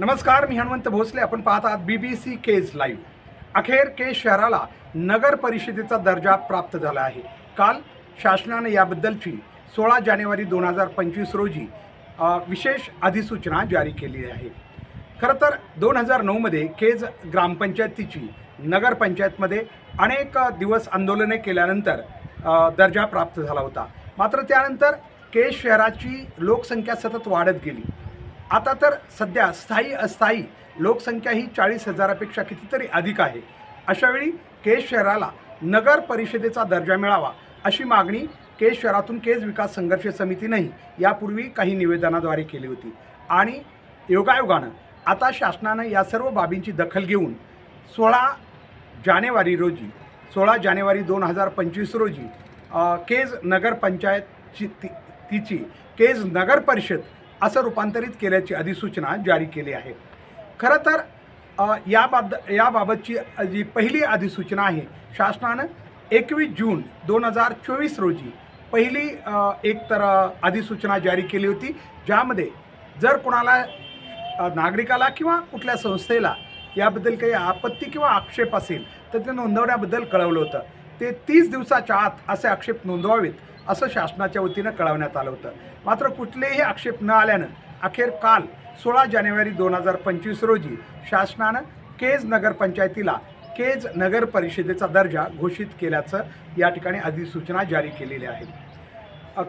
नमस्कार मी हनुमंत भोसले. आपण पाहत आहात B B C Kej live अखेर केज शहराला नगर परिषदेचा दर्जा प्राप्त झाला आहे. काल शासनाने याबद्दलची सोळा जानेवारी दोन हजार पंचवीस रोजी विशेष अधिसूचना जारी केली आहे. खरं तर दोन हजार नऊमध्ये केज ग्रामपंचायतीची नगरपंचायतमध्ये अनेक दिवस आंदोलने केल्यानंतर दर्जा प्राप्त झाला होता. मात्र त्यानंतर केज शहराची लोकसंख्या सतत वाढत गेली. आता तर सध्या स्थायी अस्थायी लोकसंख्या ही चाळीस हजारापेक्षा कितीतरी अधिक आहे. अशावेळी केज शहराला नगर परिषदेचा दर्जा मिळावा अशी मागणी केज शहरातून केज विकास संघर्ष समितीनेही यापूर्वी काही निवेदनाद्वारे केली होती. आणि योगायोगानं आता शासनानं या सर्व बाबींची दखल घेऊन सोळा जानेवारी रोजी सोळा जानेवारी दोन हजार पंचवीस रोजी केज नगरपंचायतची ती तिची केज नगर परिषद असं रूपांतरित केल्याची अधिसूचना जारी केली आहे. खरं तर याबाब याबाबतची जी पहिली अधिसूचना आहे शासनानं एकवीस जून दोन हजार चोवीस रोजी पहिली एक तर अधिसूचना जारी केली होती ज्यामध्ये जर कोणाला नागरिकाला किंवा कुठल्या संस्थेला याबद्दल काही आपत्ती किंवा आक्षेप असेल तर ते नोंदवण्याबद्दल कळवलं होतं. ते तीस दिवसाच्या आत असे आक्षेप नोंदवावेत असं शासनाच्या वतीनं कळवण्यात आलं होतं. मात्र कुठलेही आक्षेप न आल्यानं अखेर काल सोळा जानेवारी दोन हजार पंचवीस रोजी शासनानं केज नगरपंचायतीला केज नगर परिषदेचा दर्जा घोषित केल्याचं या ठिकाणी अधिसूचना जारी केलेली आहे.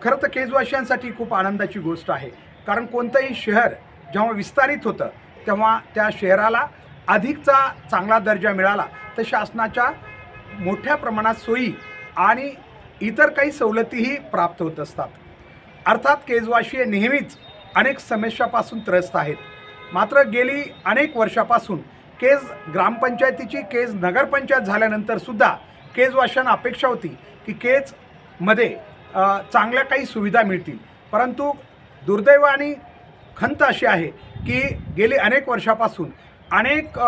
खरं तर केजवासियांसाठी खूप आनंदाची गोष्ट आहे. कारण कोणतंही शहर जेव्हा विस्तारित होतं तेव्हा त्या शहराला अधिकचा चांगला दर्जा मिळाला तर शासनाच्या मोठ्या प्रमाणात सोयी आणि इतर काही सवलतीही प्राप्त होत असतात. अर्थात केजवाशीय नेहमीच अनेक समस्यापासून त्रस्त आहेत. मात्र गेली अनेक वर्षापासून केज ग्रामपंचायतीची केज नगरपंचायत झाल्यानंतर सुद्धा केजवाशांना अपेक्षा होती की केजमध्ये चांगल्या काही सुविधा मिळतील. परंतु दुर्दैव आणि खंत अशी आहे की गेली अनेक वर्षापासून अनेक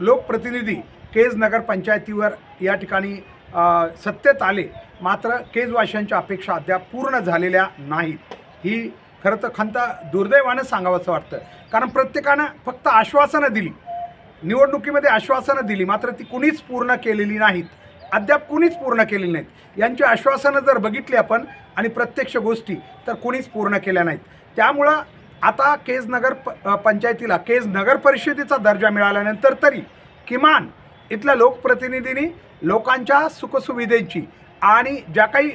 लोकप्रतिनिधी केज नगरपंचायतीवर या ठिकाणी सत्तेत आले. मात्र केजवाशांच्या अपेक्षा अद्याप पूर्ण झालेल्या नाहीत. ही खरं तर खंत दुर्दैवानं सांगावंसं वाटतं. कारण प्रत्येकानं फक्त आश्वासनं दिली. निवडणुकीमध्ये आश्वासनं दिली. मात्र ती कुणीच पूर्ण केलेली नाहीत. अद्याप कुणीच पूर्ण केलेली नाहीत. यांची आश्वासनं जर बघितली आपण आणि प्रत्यक्ष गोष्टी तर कुणीच पूर्ण केल्या नाहीत. त्यामुळं आता केज नगर प पंचायतीला केज नगर परिषदेचा दर्जा मिळाल्यानंतर तरी किमान इथल्या लोकप्रतिनिधींनी लोकांच्या सुखसुविधेची आणि ज्या काही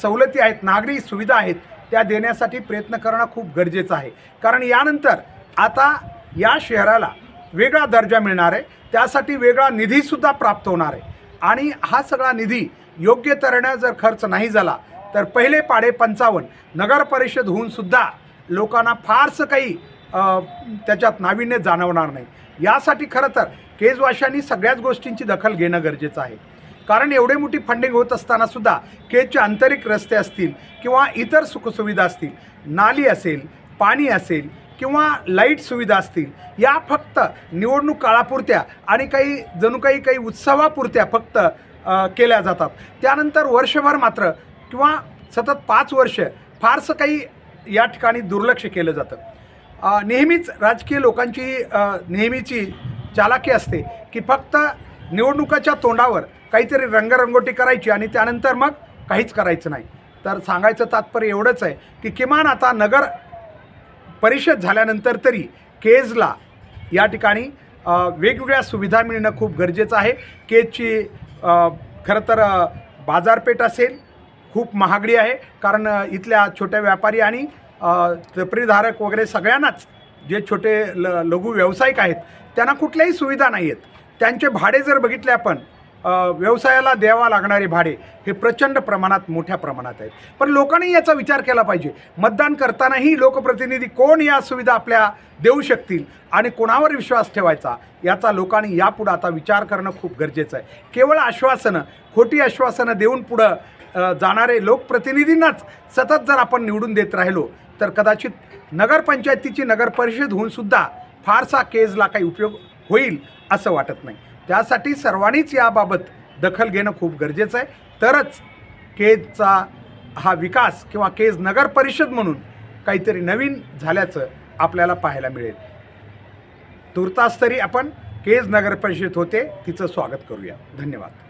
सवलती आहेत नागरी सुविधा आहेत त्या देण्यासाठी प्रयत्न करणं खूप गरजेचं आहे. कारण यानंतर आता या शहराला वेगळा दर्जा मिळणार आहे त्यासाठी वेगळा निधीसुद्धा प्राप्त होणार आहे. आणि हा सगळा निधी योग्य तऱ्हेनं जर खर्च नाही झाला तर पहिले पाडे पंचावन्न नगर परिषद होऊन सुद्धा लोकांना फारसं काही त्याच्यात नाविन्य जाणवणार नाही. यासाठी खरं तर केजवाशांनी सगळ्याच गोष्टींची दखल घेणं गरजेचं आहे. कारण एवढे मोठी फंडिंग होत असताना सुद्धा केजचे आंतरिक रस्ते असतील किंवा इतर सुखसुविधा असतील नाली असेल पाणी असेल किंवा लाइट सुविधा असतील या फक्त निवडणूक काळापुरत्या आणि काही जणू काही काही उत्सवापुरत्या फक्त केल्या जातात. त्यानंतर वर्षभर मात्र किंवा सतत पाच वर्ष फारसं काही या ठिकाणी दुर्लक्ष केलं जातं. नेहमीच राजकीय लोकांची नेहमीची चालाकी असते की फक्त निवडणुकाच्या तोंडावर काहीतरी रंगरंगोटी करायची आणि त्यानंतर मग काहीच करायचं नाही. तर सांगायचं तात्पर्य एवढंच आहे की किमान आता नगर परिषद झाल्यानंतर तरी केजला या ठिकाणी वेगवेगळ्या सुविधा मिळणं खूप गरजेचं आहे. केजची खरं तर बाजारपेठ असेल खूप महागडी आहे. कारण इथल्या छोट्या व्यापारी आणि अ, वगैरे सगळ्यांनाच जे छोटे ल लघु व्यावसायिक आहेत त्यांना कुठल्याही सुविधा नाही आहेत त्यांचे भाडे जर बघितले आपण व्यवसायाला द्यावा लागणारे भाडे हे प्रचंड प्रमाणात मोठ्या प्रमाणात आहेत. पण लोकांनी याचा विचार केला पाहिजे. मतदान करतानाही लोकप्रतिनिधी कोण या सुविधा आपल्या देऊ शकतील आणि कोणावर विश्वास ठेवायचा याचा लोकांनी यापुढं आता विचार करणं खूप गरजेचं आहे. केवळ आश्वासनं खोटी आश्वासनं देऊन पुढं जाणारे लोकप्रतिनिधींनाच सतत जर आपण निवडून देत राहिलो तर कदाचित नगरपंचायतीची नगरपरिषद होऊन सुद्धा फारसा केजला काही उपयोग होईल असं वाटत नाही. त्यासाठी सर्वांनीच याबाबत दखल घेणं खूप गरजेचं आहे. तरच केजचा हा विकास किंवा केज नगर परिषद म्हणून काहीतरी नवीन झाल्याचं आपल्याला पाहायला मिळेल. तुर्तास तरी आपण केज नगर परिषद होते तिचं स्वागत करूया. धन्यवाद.